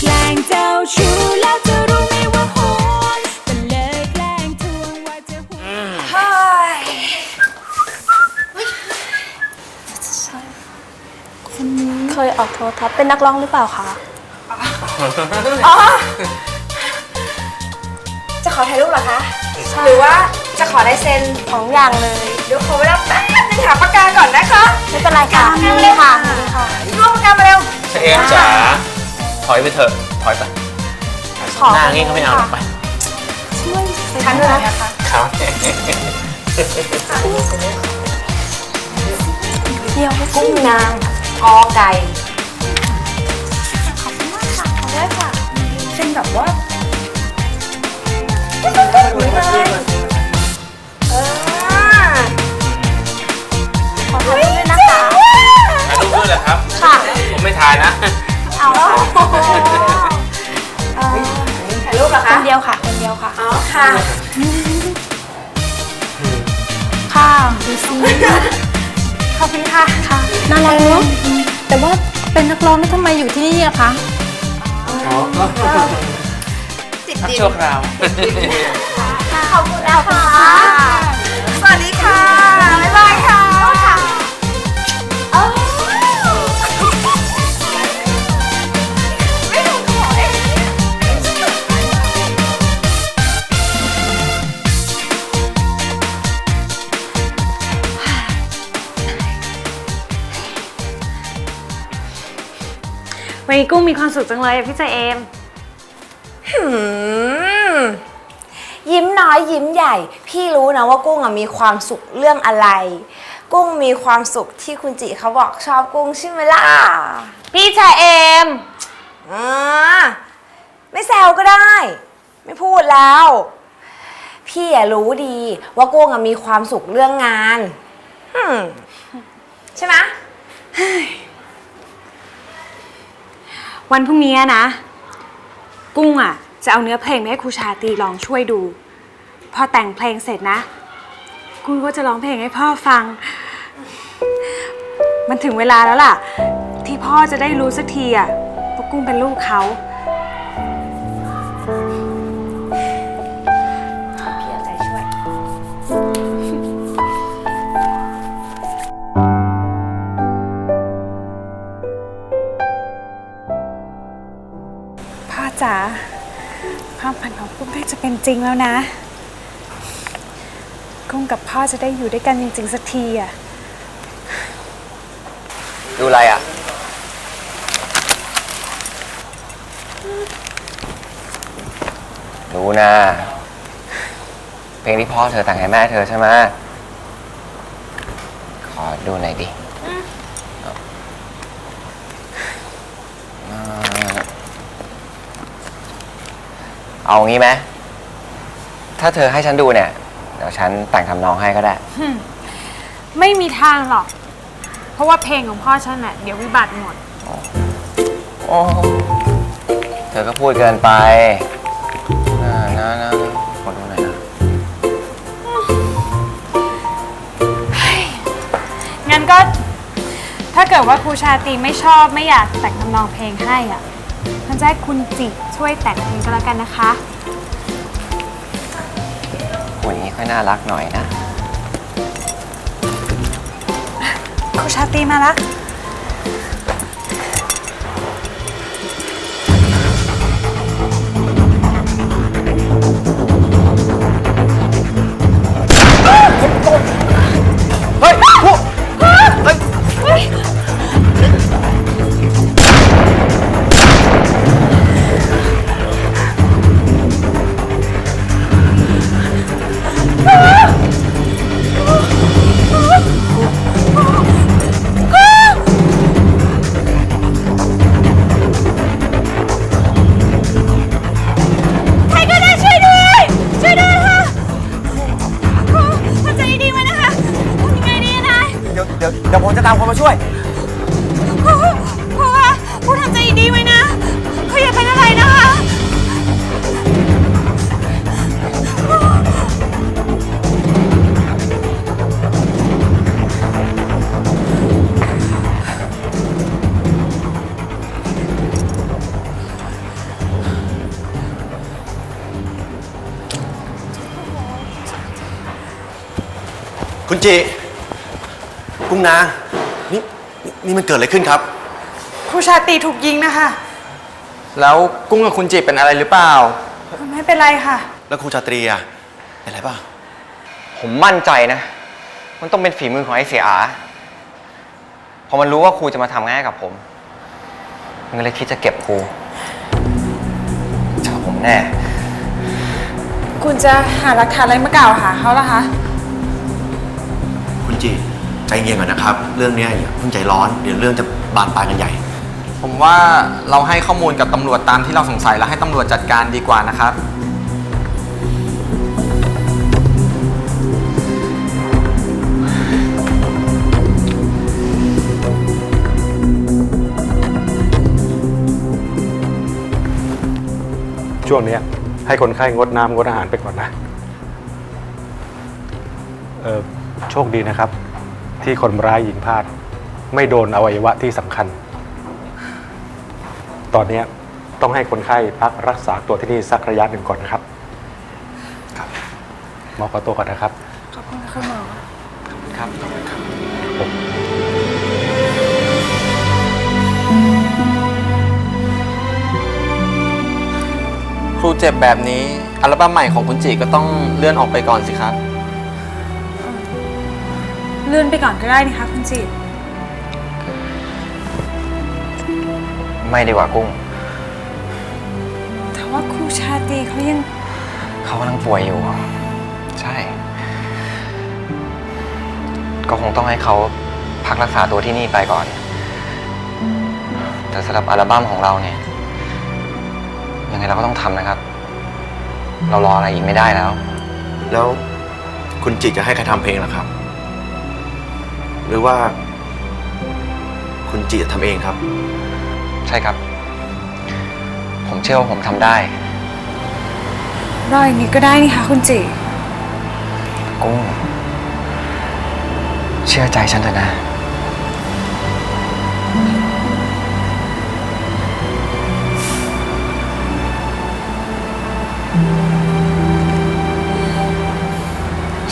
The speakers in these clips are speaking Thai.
แกล้งเจ้าชู้แล้วจะรู้ไหมว่าห่วงก็เลยแกล้งทวงว่าจะห่วงเคยออกโทรทัศน์เป็นนักร้องหรือเปล่าคะจะขอถ่ายรูปเหรอคะ หรือว่าจะขอลายเซ็นของอย่างเลย เดี๋ยวขอเวลาแป๊บนึงหาปากกาก่อนนะคะ ไม่เป็นไรค่ะนี่ค่ะ นี่ค่ะรวบปากกามาเร็ว เชเอมจ๋า ถอยไปเถอะ ถอยไป ขอหน้างี้เขาไม่เอาหรอกไปชั้นเลยนะคะครับเดียวกุ้งนางกอไก่ขอบคุณมากค่ะขอได้ค่ะเป็นแบบว่าเออขอถ่ายรูปด้วยนะคะถ่ายรูปด้วยเหรอครับ ค่ะ ผมไม่ถ่ายนะเอาแล้วถ่ายรูปเหรอคคะนเดียวค่ะคนเดียวค่ะ อ๋อค่ะค่ะดูซิขอบคุณค่ะค่ะน่ารักเนาะแต่ว่าเป็นนักร้องแล้วทำไมอยู่ที่นี่อะคะติดดินชั่วคราวขอบคุณนะคะสวัสดีค่ะ วันนี้กุ้งมีความสุขจังเลยอะพี่เจเอม หืมยิ้มน้อยยิ้มใหญ่ พี่รู้นะว่ากุ้งอะมีความสุขเรื่องอะไร กุ้งมีความสุขที่คุณจิเขาบอกชอบกุ้งใช่ไหมล่ะพี่เจเอม อ่าไม่แซวก็ได้ ไม่พูดแล้ว พี่อะรู้ดีว่ากุ้งอะมีความสุขเรื่องงานหืมใช่ไหม วันพรุ่งนี้นะ กุ้งอะ จะเอาเนื้อเพลงไปให้ครูชาตรีลองช่วยดู พอแต่งเพลงเสร็จนะ กุ้งก็จะร้องเพลงให้พ่อฟัง มันถึงเวลาแล้วล่ะ ที่พ่อจะได้รู้สักทีอะว่ากุ้งเป็นลูกเขา จ๋าความฝันของกุ้งใกล้จะเป็นจริงแล้วนะ กุ้งกับพ่อจะได้อยู่ด้วยกันจริงๆสักทีอะ ดูอะไรอะ รู้นะ เพลงที่พ่อเธอแต่งให้แม่เธอใช่ไหมขอดูหน่อยดิ เอางี้ไหมถ้าเธอให้ฉันดูเนี่ย เดี๋ยวฉันแต่งทำนองให้ก็ได้ ไม่มีทางหรอก เพราะว่าเพลงของพ่อฉันน่ะเดี๋ยววิบัติหมด โอ้เธอก็พูดเกินไปนะนะนะขอดูหน่อยนะ งั้นก็ถ้าเกิดว่าครูชาตรีไม่ชอบไม่อยากแต่งทำนองเพลงให้อะมันจะให้คุณจิ ช่วยแต่งเพลงก็แล้วกันนะคะ หุ่นนี้ค่อยน่ารักหน่อยนะ ครูชาตรีมาละเฮ้ยพวกเฮ้ย ตามคนมาช่วยพ่อพ่อคะคทำใจดีๆไว้นะเขาอย่าเป็นอะไรนะคะคุณจีกุ้งนาง นี่นี่มันเกิดอะไรขึ้นครับ ครูชาตรีถูกยิงนะคะ แล้วกุ้งกับคุณจีเป็นอะไรหรือเปล่า ไม่เป็นไรค่ะ แล้วครูชาตรีอะเป็นอะไรบ้างผมมั่นใจนะ มันต้องเป็นฝีมือของไอ้เสียอาพอมันรู้ว่าครูจะมาทำงานให้กับผม มันก็เลยคิดจะเก็บครูจับผมแน่ คุณจะหาหลักฐานอะไรมากล่าวหาเขาล่ะคะ คุณจี ใจเย็นก่อนนะครับ เรื่องเนี้ยอย่าเพิ่งใจร้อน เดี๋ยวเรื่องจะบานปลายกันใหญ่ ผมว่าเราให้ข้อมูลกับตำรวจตามที่เราสงสัยแล้วให้ตำรวจจัดการดีกว่านะครับ ช่วงเนี้ยให้คนไข้งดน้ำงดอาหารไปก่อนนะ เออโชคดีนะครับ ที่คนร้ายยิงพลาด ไม่โดนอวัยวะที่สำคัญ ตอนเนี้ยต้องให้คนไข้พักรักษาตัวที่นี่สักระยะหนึ่งก่อนนะครับครับหมอขอตัวก่อนนะครับ ขอบคุณค่ะคุณหมอครับครูเจ็บแบบนี้ อัลบั้มใหม่ของคุณจีก็ต้องเลื่อนออกไปก่อนสิครับเลื่อนไปก่อนก็ได้นี่คะคุณจีไม่ดีกว่ากุ้ง แต่ว่าครูชาตรีเขายังเขากำลังป่วยอยู่ ใช่ ก็คงต้องให้เขาพักรักษาตัวที่นี่ไปก่อน แต่สำหรับอัลบั้มของเราเนี่ย ยังไงเราก็ต้องทำนะครับ เรารออะไรอีกไม่ได้แล้ว แล้วคุณจีจะให้ใครทำเพลงล่ะครับ หรือว่าคุณจีจะทำเองครับ ใช่ครับ ผมเชื่อว่าผมทำได้ รออย่างนี้ก็ได้นี่คะคุณจีกุ้ง เชื่อใจฉันเถอะนะ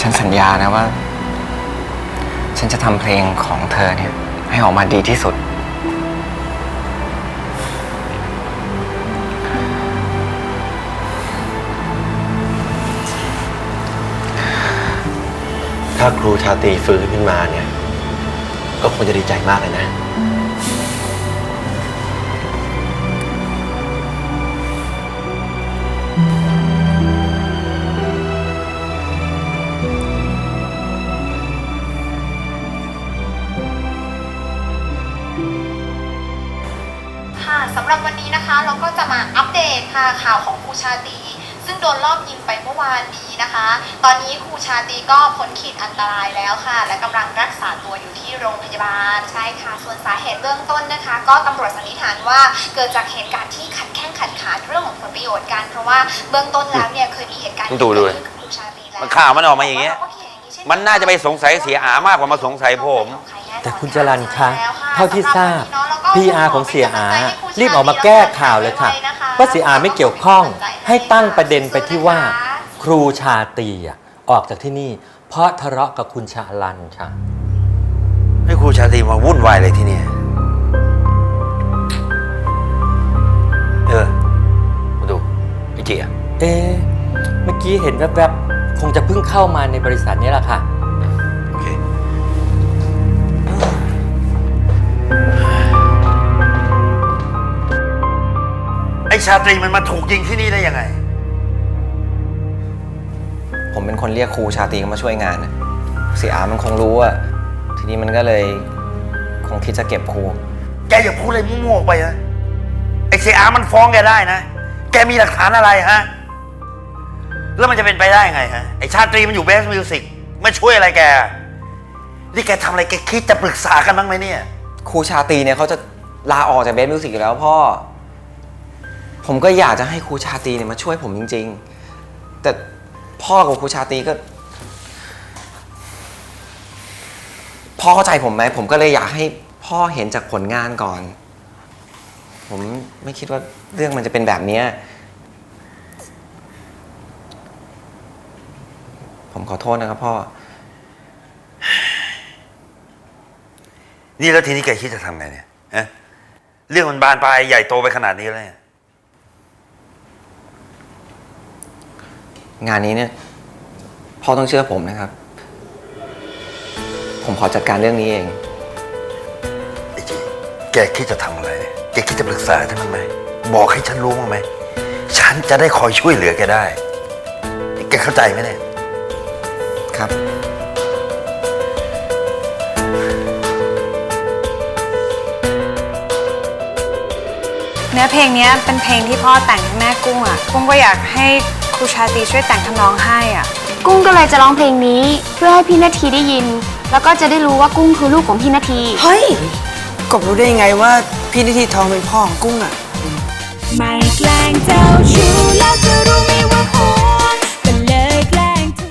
ฉันสัญญานะว่า ฉันจะทำเพลงของเธอเนี่ย ให้ออกมาดีที่สุด ถ้าครูชาตรีฟื้นขึ้นมาเนี่ย ก็คงจะดีใจมากเลยนะค่ะ ค่ะข่าวของครูชาตรีซึ่งโดนรอบยิงไปเมื่อวานนี้นะคะ ตอนนี้ครูชาตรีก็พ้นขีดอันตรายแล้วค่ะ และกำลังรักษาตัวอยู่ที่โรงพยาบาลใช่ค่ะ ส่วนสาเหตุเบื้องต้นนะคะ ก็ตำรวจสันนิษฐานว่าเกิดจากเหตุการณ์ที่ขัดแข้งขัดขาเรื่องของผลประโยชน์กันเพราะว่าเบื้องต้นแล้วเนี่ยเคยมีเหตุการณ์ดูดูเกิขึ้นกับครูชาตรีแล้วมันข่าวมันออกมาอย่างเงี้ยรก็คิดอย่างนี้เช่นมันน่าจะไปสงสัยเสียอามากกว่ามาสงสัยผม แต่คุณจรันคะเท่าที่ทราบ PR ของเสียอารีบออกมาแก้ข่าวเลยค่ะว่าเสียอาไม่เกี่ยวข้องให้ตั้งประเด็นไปที่ว่า ครูชาตรีอะออกจากที่นี่ เพราะทะเลาะกับคุณชาลันค่ะให้ครูชาตรีมาวุ่นวายเลยที่เนี่ยเออมาดูไอ้จีอะเอ๊ะเมื่อกี้เห็นแวบๆคงจะเพิ่งเข้ามาในบริษัทนี้แหละค่ะ ไอ้ชาตรีมันมาถูกยิงที่นี่ได้ยังไง ผมเป็นคนเรียกครูชาตรีมาช่วยงานน่ะเสียอามันคงรู้อะทีนี้มันก็เลยคงคิดจะเก็บครู แกอย่าพูดอะไรมั่วๆออกไปนะไอ้เสียอามันฟ้องแกได้นะ แกมีหลักฐานอะไรฮะ แล้วมันจะเป็นไปได้ไงฮะ ไอ้ชาตรีมันอยู่เบสมิวสิกมาช่วยอะไรแก นี่แกทำอะไรแกคิดจะปรึกษากันบ้างไหมเนี่ย ครูชาตรีเนี่ยเขาจะลาออกจากเบสมิวสิกอยู่แล้วพ่อ ผมก็อยากจะให้ครูชาตรีเนี่ยมาช่วยผมจริง ๆ แต่พ่อกับครูชาตรีก็ พ่อเข้าใจผมไหมผมก็เลยอยากให้พ่อเห็นจากผลงานก่อน ผมไม่คิดว่าเรื่องมันจะเป็นแบบนี้ผมขอโทษนะครับพ่อ นี่แล้วทีนี้แกคิดจะทำไงเนี่ยฮะเรื่องมันบานปลายใหญ่โตไปขนาดนี้แล้วเนี่ยงานนี้เนี่ยพ่อต้องเชื่อผมนะครับ ผมขอจัดการเรื่องนี้เอง ไอ้จีแกคิดจะทำอะไรเนี่ยแกคิดจะปรึกษาฉันบ้างไหมบอกให้ฉันรู้บ้างไหมฉันจะได้คอยช่วยเหลือแกได้ แกเข้าใจไหมเนี่ย ครับ เนื้อเพลงเนี้ยเป็นเพลงที่พ่อแต่งให้แม่กุ้งอะ กุ้งก็อยากให้ครูชาตรีช่วยแต่งทำนองให้อะ กุ้งก็เลยจะร้องเพลงนี้เพื่อให้พี่นาทีได้ยิน แล้วก็จะได้รู้ว่ากุ้งคือลูกของพี่นาที เฮ้ย กบรู้ได้ยังไงว่าพี่นิธิทองเป็นพ่อของกุ้งอะไม่แกล้งเจ้าชู้